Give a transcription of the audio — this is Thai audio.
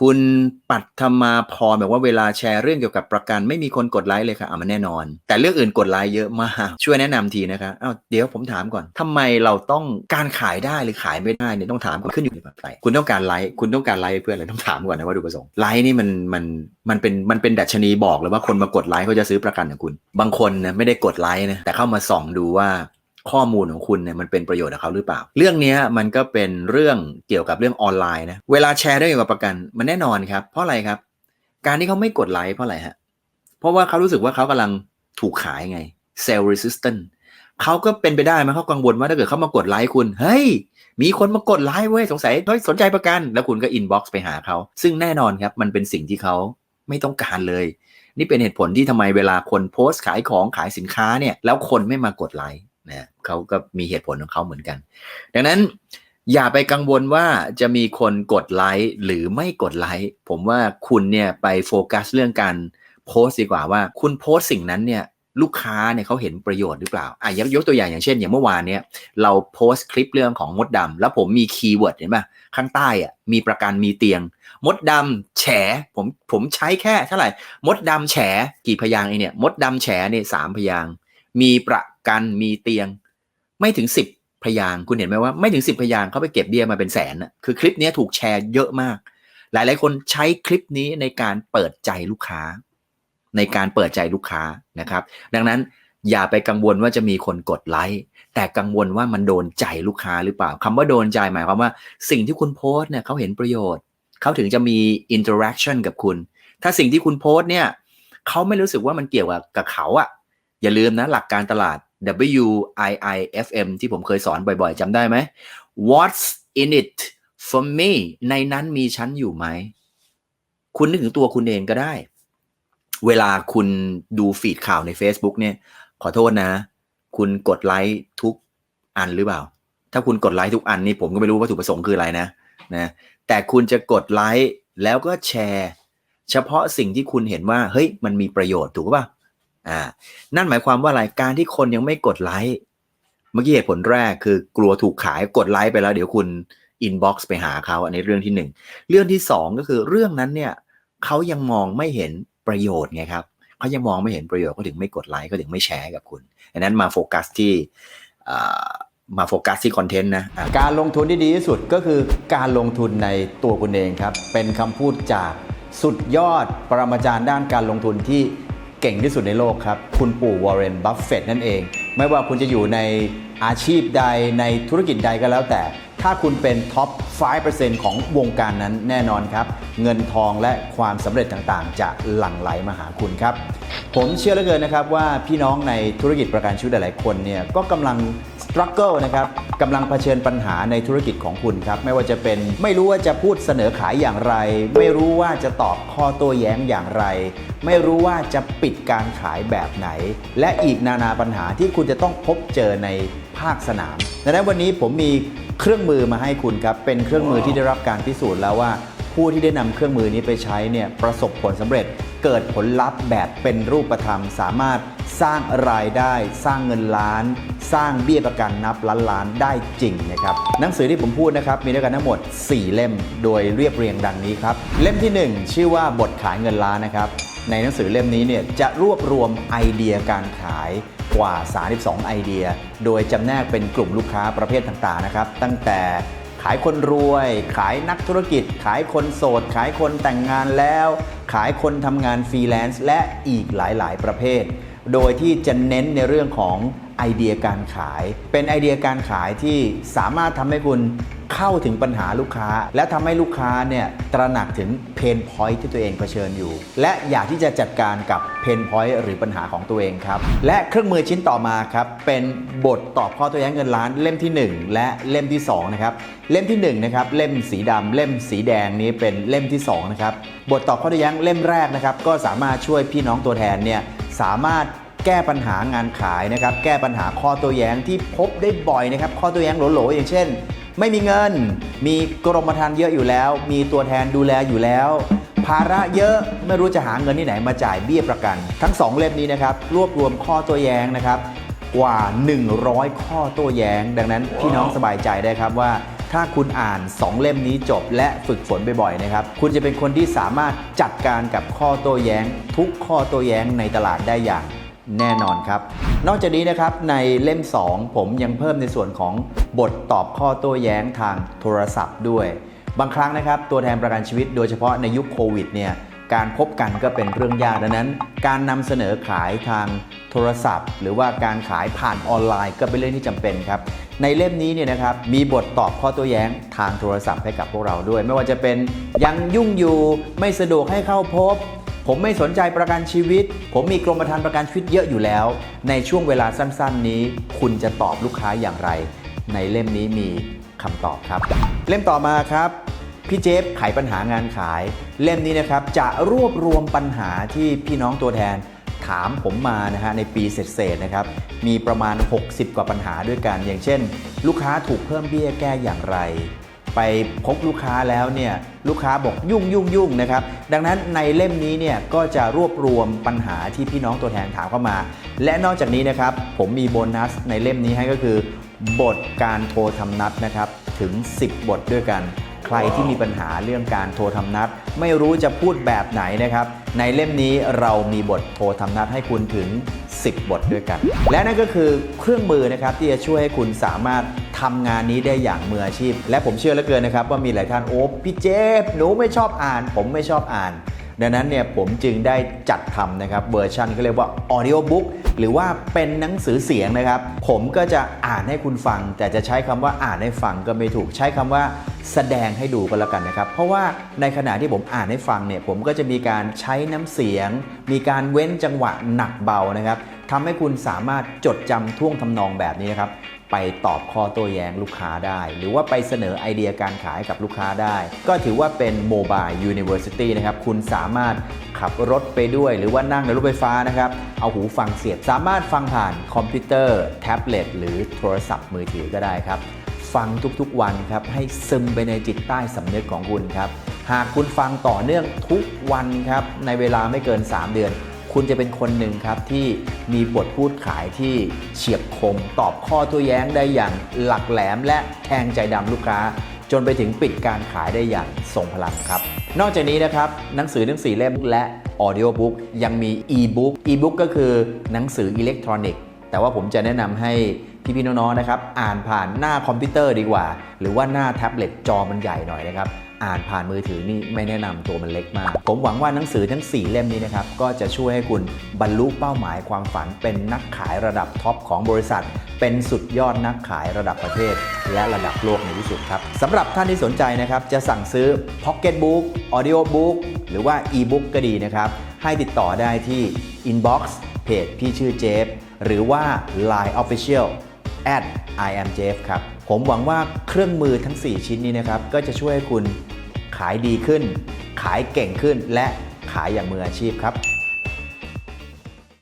คุณปัทมาพรแบบว่าเวลาแชร์เรื่องเกี่ยวกับประกันไม่มีคนกดไลค์เลยค่ะอะมันแน่นอน แต่เรื่องอื่นกดไลค์เยอะมากช่วยแนะนำทีนะคะอ้าวเดี๋ยวผมถามก่อนทำไมเราต้องการขายได้หรือขายไม่ได้เนี่ยต้องถามก่อนขึ้นอยู่กับปัจจัยคุณต้องการไลค์คุณต้องการไลค์เพื่ออะไรต้องถามก่อนนะว่าดูประสงค์ไลค์นี่มันมันมันเป็นมันเป็นดัชนีบอกเลยว่าคนมากดไลค์เขาจะซื้อประกันของคุณ บางคนนะไม่ได้กดไลค์นะแต่เข้ามาส่องดูว่า ข้อมูลของคุณเนี่ยมันเป็นประโยชน์กับเขาหรือเปล่า เรื่องนี้มันก็เป็นเรื่องเกี่ยวกับเรื่องออนไลน์นะเวลาแชร์เรื่องเกี่ยวกับประกันมันแน่นอนครับ เพราะอะไรครับ การที่เขาไม่กดไลค์เพราะอะไรฮะเพราะว่าเขารู้สึกว่าเขากำลังถูกขายไง sell resistant เขาก็เป็นไปได้ไหมเขากังวลว่าถ้าเกิดเขามากดไลค์คุณ เฮ้ย มีคนมากดไลค์เว้ยสงสัยเฮ้ยสนใจประกัน แล้วคุณก็ inbox ไปหาเขา ซึ่งแน่นอนครับ มันเป็นสิ่งที่เขาไม่ต้องการเลย นี่เป็นเหตุผลที่ทำไมเวลาคนโพสต์ขายของขายสินค้าเนี่ย แล้วคนไม่มากดไลค์ นะเขาก็มีเหตุผลของเขาเหมือนกัน ดังนั้นอย่าไปกังวลว่าจะมีคนกดไลค์หรือไม่กดไลค์ผมว่าคุณเนี่ยไปโฟกัสเรื่องการโพสต์ดีกว่าว่าคุณโพสต์สิ่งนั้นเนี่ยลูกค้าเนี่ยเขาเห็นประโยชน์หรือเปล่าอะยกยกตัวอย่างอย่างเช่น อย่างเมื่อวานเนี่ยเราโพสต์คลิปเรื่องของมดดำแล้วผมมีคีย์เวิร์ดเห็นป่ะข้างใต้อะมีประกันมีเตียง มดดำแฉผมผมใช้แค่เท่าไหร่ มดดำแฉกี่พยางค์เองเนี่ยมดดำแฉเนี่ยสามพยางมีประ กันมีเตียง ไม่ถึงสิบพยางคุณเห็นไหมว่าไม่ถึงสิบพยางเขาไปเก็บเบี้ยมาเป็นแสนนะคือคลิปนี้ถูกแชร์เยอะมาก หลายๆ คนใช้คลิปนี้ในการเปิดใจลูกค้า ในการเปิดใจลูกค้านะครับ ดังนั้นอย่าไปกังวลว่าจะมีคนกดไลค์แต่กังวลว่ามันโดนใจลูกค้าหรือเปล่าคำว่าโดนใจหมายความว่า สิ่งที่คุณโพสเนี่ยเขาเห็นประโยชน์เขาถึงจะมีอินเตอร์แอคชั่นกับคุณ ถ้าสิ่งที่คุณโพสเนี่ยเขาไม่รู้สึกว่ามันเกี่ยวกับกับเขาอะอย่าลืมนะหลักการตลาด W I I F M ที่ผมเคยสอนบ่อยๆจำได้ไหม What's in it for me ในนั้นมีฉันอยู่ไหม คุณนึกถึงตัวคุณเองก็ได้ เวลาคุณดูฟีดข่าวใน Facebook เนี่ย ขอโทษนะ คุณกดไลค์ทุกอันหรือเปล่า ถ้าคุณกดไลค์ทุกอันนี่ผมก็ไม่รู้วัตถุประสงค์คืออะไรนะนะแต่คุณจะกดไลค์แล้วก็แชร์ เฉพาะสิ่งที่คุณเห็นว่า เฮ้ยมันมีประโยชน์ถูกป่ะ อ่านั่นหมายความว่าอะไรการที่คนยังไม่กดไลค์เมื่อกี้เหตุผลแรกคือกลัวถูกขายกดไลค์ไปแล้วเดี๋ยวคุณอินบ็อกซ์ไปหาเขาอันนี้เรื่องที่หนึ่งเรื่องที่สองก็คือเรื่องนั้นเนี่ยเขายังมองไม่เห็นประโยชน์ไงครับเขายังมองไม่เห็นประโยชน์เขาถึงไม่กดไลค์เขาถึงไม่แชร์กับคุณดังนั้นมาโฟกัสที่มาโฟกัสที่คอนเทนต์นะการลงทุนที่ดีที่สุดก็คือการลงทุนในตัวคุณเองครับ เป็นคำพูดจากสุดยอดปรมาจารย์ด้านการลงทุนที่ เก่งที่สุดในโลกครับ คุณปู่วอร์เรน บัฟเฟตนั่นเอง ไม่ว่าคุณจะอยู่ในอาชีพใดในธุรกิจใดก็แล้วแต่ ถ้าคุณเป็นท็อป 5%ของวงการนั้นแน่นอนครับ เงินทองและความสำเร็จต่างๆ จะหลั่งไหลมาหาคุณครับ ผมเชื่อเหลือเกินนะครับว่าพี่น้องในธุรกิจประกันชีวิตหลายๆคนเนี่ยก็กำลังสครัลเกิลนะครับกำลังเผชิญปัญหาในธุรกิจของคุณครับ ไม่ว่าจะเป็นไม่รู้ว่าจะพูดเสนอขายอย่างไร ไม่รู้ว่าจะตอบข้อโต้แย้งอย่างไร ไม่รู้ว่าจะปิดการขายแบบไหน และอีกนานาปัญหาที่คุณจะต้องพบเจอในภาคสนามดังนั้นวันนี้ผมมี เครื่องมือมาให้คุณครับ เป็นเครื่องมือที่ได้รับการพิสูจน์แล้วว่า ผู้ที่ได้นำเครื่องมือนี้ไปใช้เนี่ยประสบผลสำเร็จ เกิดผลลัพธ์แบบเป็นรูปธรรม สามารถสร้างรายได้ สร้างเงินล้าน สร้างเบี้ยประกันนับล้านล้านได้จริงนะครับหนังสือที่ผมพูดนะครับมีด้วยกันทั้งหมด 4 เล่มโดยเรียบเรียงดังนี้ครับเล่มที่ 1 ชื่อว่าบทขายเงินล้านนะครับ ในหนังสือเล่มนี้เนี่ยจะรวบรวมไอเดียการขายกว่า 32 ไอเดีย โดยจำแนกเป็นกลุ่มลูกค้าประเภทต่างๆนะครับ ตั้งแต่ขายคนรวย ขายนักธุรกิจ ขายคนโสด ขายคนแต่งงานแล้ว ขายคนทำงานฟรีแลนซ์และอีกหลายๆ ประเภท โดยที่จะเน้นในเรื่องของไอเดียการขาย เป็นไอเดียการขายที่สามารถทำให้คุณ เข้าถึงปัญหาลูกค้า และทำให้ลูกค้าเนี่ยตระหนักถึงเพนพอยท์ที่ตัวเองเผชิญอยู่ และอยากที่จะจัดการกับเพนพอยท์หรือปัญหาของตัวเองครับ และเครื่องมือชิ้นต่อมาครับ เป็นบทตอบข้อโต้แย้งเงินล้านเล่มที่ 1 และเล่มที่2นะครับเล่มที่1นะครับเล่มสีดำเล่มสีแดงนี้เป็นเล่มที่2นะครับบทตอบข้อโต้แย้งเล่มแรกนะครับก็สามารถช่วยพี่น้องตัวแทนเนี่ยสามารถ แก้ปัญหางานขายนะครับ แก้ปัญหาข้อตัวแย้งที่พบได้บ่อยนะครับ ข้อตัวแย้งโหลๆอย่างเช่น ไม่มีเงิน มีกรมธรรม์เยอะอยู่แล้ว มีตัวแทนดูแลอยู่แล้ว ภาระเยอะไม่รู้จะหาเงินที่ไหนมาจ่ายเบี้ยประกัน ทั้ง 2 เล่มนี้นะครับ รวบรวมข้อตัวแย้งนะครับ กว่า 100 ข้อโต้แย้ง ดังนั้นพี่น้องสบายใจได้ครับว่าถ้าคุณอ่าน 2 เล่มนี้จบและฝึกฝนบ่อยๆนะครับ คุณจะเป็นคนที่สามารถจัดการกับข้อโต้แย้ง ทุกข้อโต้แย้งในตลาดได้อย่าง แน่นอนครับ นอกจากนี้นะครับในเล่ม 2 ผมยังเพิ่มในส่วนของบทตอบข้อโต้แย้งทางโทรศัพท์ด้วย บางครั้งนะครับตัวแทนประกันชีวิตโดยเฉพาะในยุคโควิดเนี่ยการพบกันก็เป็นเรื่องยากดังนั้น การนำเสนอขายทางโทรศัพท์ หรือว่าการขายผ่านออนไลน์ก็เป็นเรื่องที่จำเป็นครับในเล่มนี้เนี่ยนะครับมีบทตอบข้อโต้แย้งทางโทรศัพท์ให้กับพวกเราด้วย ไม่ว่าจะเป็นยังยุ่งอยู่ไม่สะดวกให้เข้าพบ ผมไม่สนใจประกันชีวิต ผมมีกรมธรรม์ประกันชีวิตเยอะอยู่แล้ว ในช่วงเวลาสั้น ๆ นี้ คุณจะตอบลูกค้าอย่างไร ในเล่มนี้มีคำตอบครับ เล่มต่อมาครับพี่เจฟไขปัญหางานขาย เล่มนี้นะครับจะรวบรวมปัญหาที่พี่น้องตัวแทนถามผมมานะฮะในปีเศษๆนะครับมีประมาณ 60 กว่าปัญหาด้วยกัน อย่างเช่น ลูกค้าถูกเพิ่มเบี้ยแก้อย่างไร ไปพบลูกค้าแล้วเนี่ยลูกค้าบอกยุ่งยุ่งยุ่งนะครับ ดังนั้นในเล่มนี้เนี่ยก็จะรวบรวมปัญหาที่พี่น้องตัวแทนถามเข้ามา และนอกจากนี้นะครับ ผมมีโบนัสในเล่มนี้ให้ก็คือ บทการโทรทำนัดนะครับถึง 10 บทด้วยกัน ใครที่มีปัญหาเรื่องการโทรทำนัด ไม่รู้จะพูดแบบไหนนะครับ ในเล่มนี้เรามีบทโทรทำนัดให้คุณถึง 10 บทด้วยกัน และนั่นก็คือเครื่องมือนะครับที่จะช่วยให้คุณสามารถทำงานนี้ได้อย่างมืออาชีพ และผมเชื่อเหลือเกินนะครับว่ามีหลายท่านโอ้พี่เจฟหนูไม่ชอบอ่าน ผมไม่ชอบอ่าน ดังนั้นเนี่ยผมจึงได้จัดทำนะครับเวอร์ชันเขาเรียกว่า audio book หรือว่าเป็นหนังสือเสียงนะครับ ผมก็จะอ่านให้คุณฟัง แต่จะใช้คำว่าอ่านให้ฟังก็ไม่ถูกใช้คำว่าแสดงให้ดูก็แล้วกันนะครับ เพราะว่าในขณะที่ผมอ่านให้ฟังเนี่ยผมก็จะมีการใช้น้ำเสียง มีการเว้นจังหวะหนักเบานะครับ ทำให้คุณสามารถจดจำท่วงทำนองแบบนี้นะครับ ไปตอบข้อโต้แย้งลูกค้าได้ หรือว่าไปเสนอไอเดียการขายกับลูกค้าได้ ก็ถือว่าเป็นโมบายยูนิเวอร์ซิตี้นะครับ คุณสามารถขับรถไปด้วย หรือว่านั่งในรถไฟฟ้านะครับ เอาหูฟังเสียบ สามารถฟังผ่านคอมพิวเตอร์ แท็บเล็ตหรือโทรศัพท์มือถือก็ได้ครับ ฟังทุกๆวันครับ ให้ซึมไปในจิตใต้สำนึกของคุณครับ หากคุณฟังต่อเนื่องทุกวันครับ ในเวลาไม่เกิน 3 เดือน คุณจะเป็นคนหนึ่งครับที่มีบทพูดขายที่เฉียบคม ตอบข้อโตัวแย้งได้อย่างหลักแหลม และแทงใจดำลูกค้า จนไปถึงปิดการขายได้อย่างทรงพลังครับ นอกจากนี้นะครับหนังสือทั้ง4เล่มและออดิโอบุ๊กยังมีอีบุ๊กอีบุ๊กก็คือหนังสืออิเล็กทรอนิกส์แต่ว่าผมจะแนะนำให้พี่ๆน้องๆนะครับอ่านผ่านหน้าคอมพิวเตอร์ดีกว่า หรือว่าหน้าแท็บเล็ตจอมันใหญ่หน่อยนะครับ อ่านผ่านมือถือนี่ไม่แนะนำตัวมันเล็กมาก ผมหวังว่าหนังสือทั้ง 4 เล่มนี้นะครับ ก็จะช่วยให้คุณบรรลุเป้าหมายความฝัน เป็นนักขายระดับท็อปของบริษัท เป็นสุดยอดนักขายระดับประเทศ และระดับโลกในที่สุดครับสำหรับท่านที่สนใจนะครับจะสั่งซื้อ Pocket Book Audio Book หรือว่า e-book ก็ดีนะครับ ให้ติดต่อได้ที่ inbox เพจพี่ชื่อเจฟหรือว่า Line Official at I am Jeff ครับ ผมหวังว่าเครื่องมือทั้ง 4 ชิ้นนี้นะครับ ก็จะช่วยให้คุณขายดีขึ้น ขายเก่งขึ้นและขายอย่างมืออาชีพครับ